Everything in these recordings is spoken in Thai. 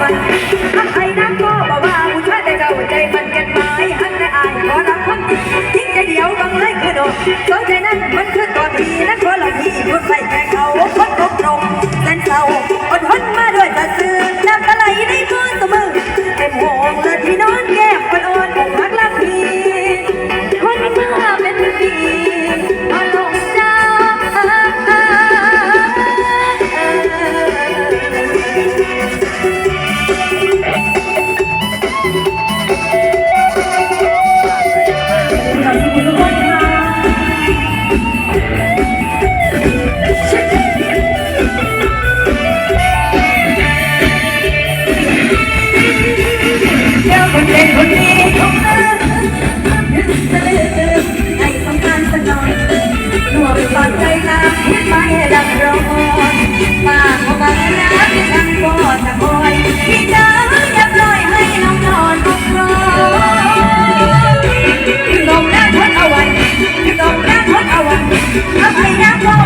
ฟันหักไอ้นักก็บอกว่าผู้ชายแต่เขาใจมันกันไมายหักแต่อายขอรับคนยิ้งใจเดียวบังเลยคือโดดสนใจนั้นมันค Yeah, yeah, yeah.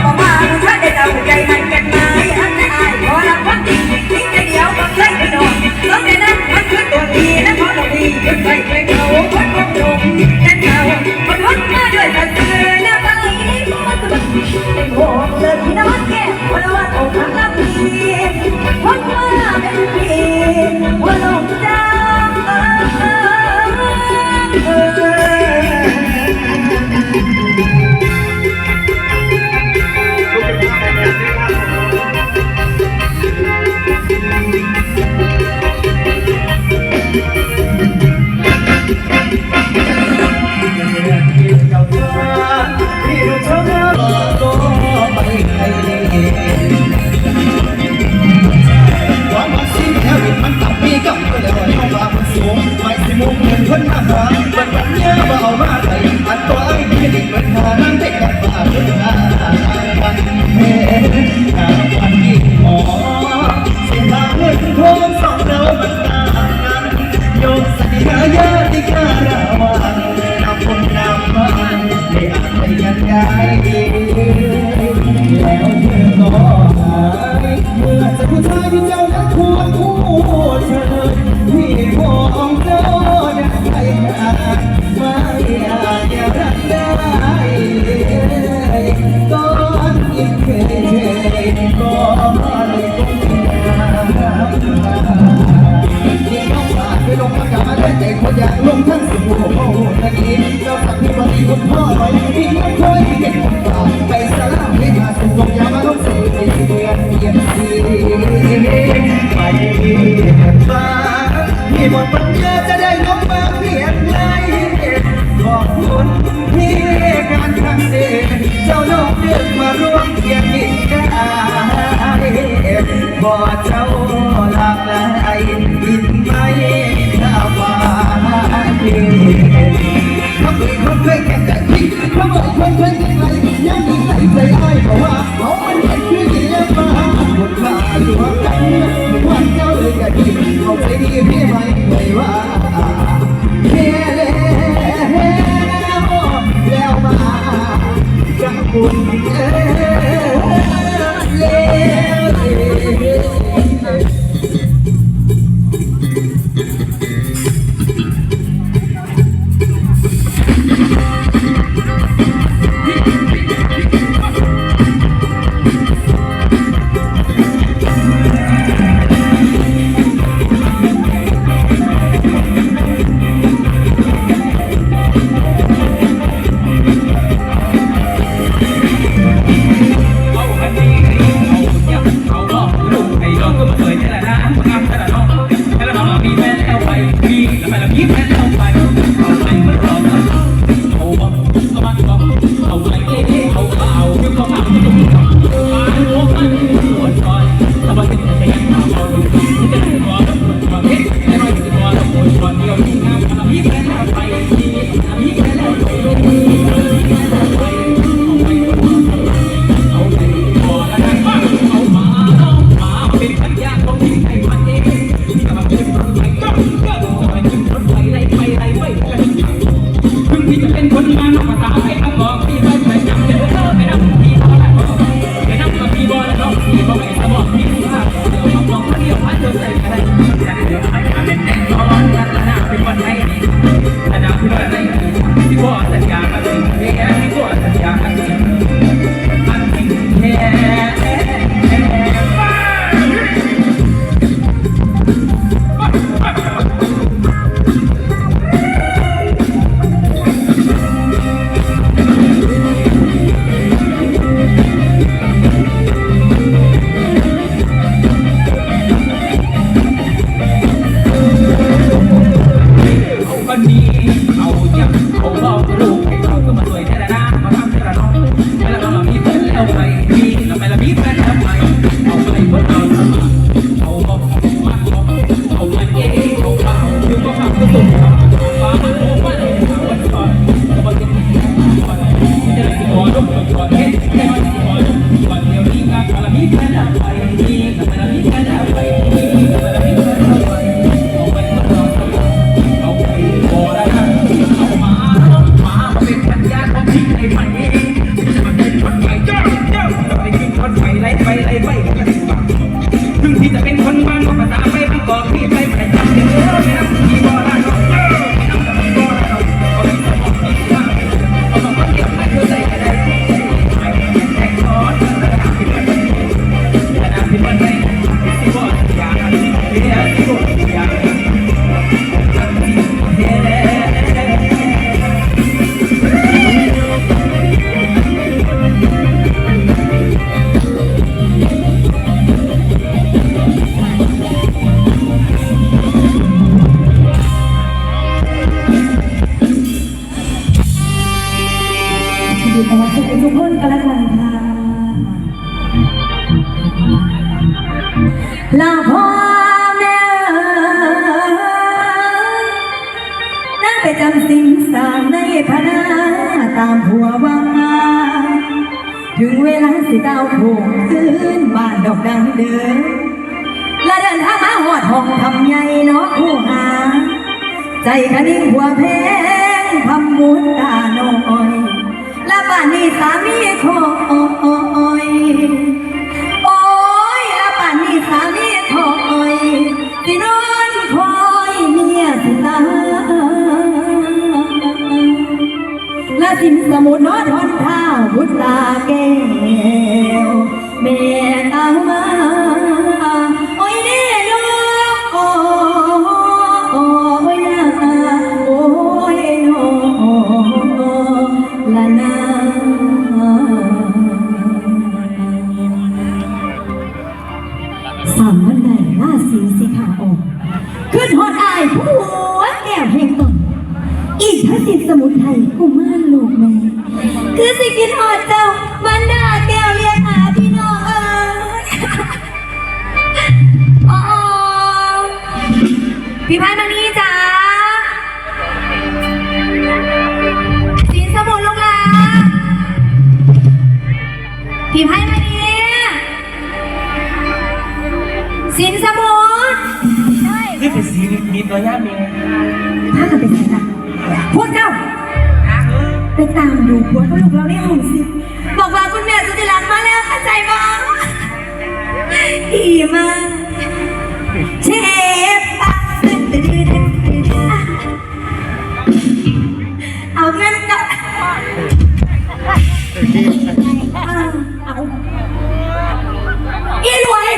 บ่เจ้าหลักไหลยินไว้ถ้าว่าดีเขาเคยคนเคยแก่แต่ที่เขาบอกคนเคยแก่ไรยังมีใส่ใจอ้อยเพาว่าเขามันเห็นคือเยี่ยมมาหมดว่าตัวกันวันเจ้าเลยกะดีเอาไปดีพี่ไม่ไม่ว่าเฮ้แล้วแล้วมาจากคุณเอ้ ที่ไหร จำสิ่งสามในพนาตามผัวว่ามาถึงเวลาสิดาวโผล่ขึ้นบ้านดอกดังเดินและเดินทางมาหอดห้องทำใหญ่เนาะผู้หา ใจคะนิ่งหัวเพลงทำมุนตาน้อยและป่านนี้สามีคอยโอ้ยและป่านนี้สามีคอยสิน สินสมุดนอดทนท้าบุตราแก้วแม่ตามาโอ้ยเด้อน้อโอ้โอ้ยนะโอ้ยโอละนาสามวันใดราศีสิขาออกขึ้นหอดอายผัวแก้วแห่งตนอีกทั้งสิสมุนไพรกูมานลูกแม่คือ สิกินหอดเจ้ามันดาแก้วเรียกหาพี่น้องเอ้ยอ๋อพี่พายมานี่จ้าสินสมุนลงลาพี่พายมานี่สินสมุนนี่เป็นสีมีตัวย่ามีพากันไปไหนล่ะพวกเจ้า ไปตามดูผัวกับลูกเราในห้องสิ บอกว่าคุณแม่สุธิรักมาแล้วเข้าใจบ้างดีมากเชฟปักตึ๊ดตึ๊ดตึ๊ดตึ๊ดตึ๊ดอะเอาเงินก่อนเอาอีรวย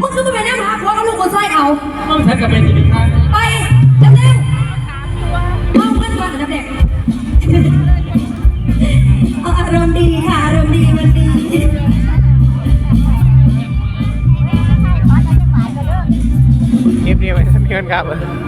มึงคือมึงไปนั่งหาผัวกับลูกกูซอยเอาต้องใช้กับเป็นสีฟ้า ครับ